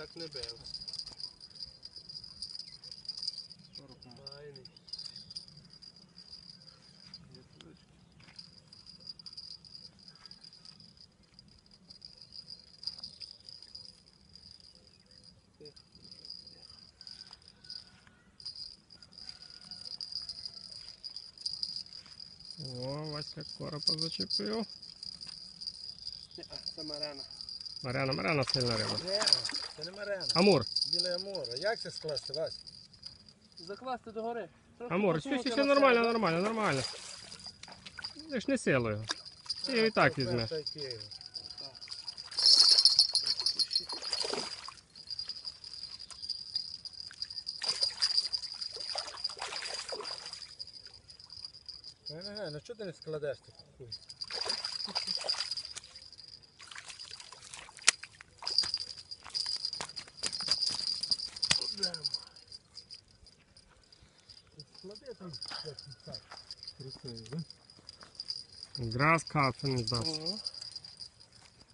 так не бив. Файний. О, Васька коропа зачепив. Ні, Це Марена. Маряна, Маряна сильна риба. Це не марена. Амур, Біле амура. Як це скласти, Вась? Закласти догори. Трохи Амур, все, посунути все, все на нормально, себе. нормально, нормально. Ти ж не силою. Ти його і так візьмеш. Київ. Не, не, не, ну чого ти не складеш таку хуй? Склади там як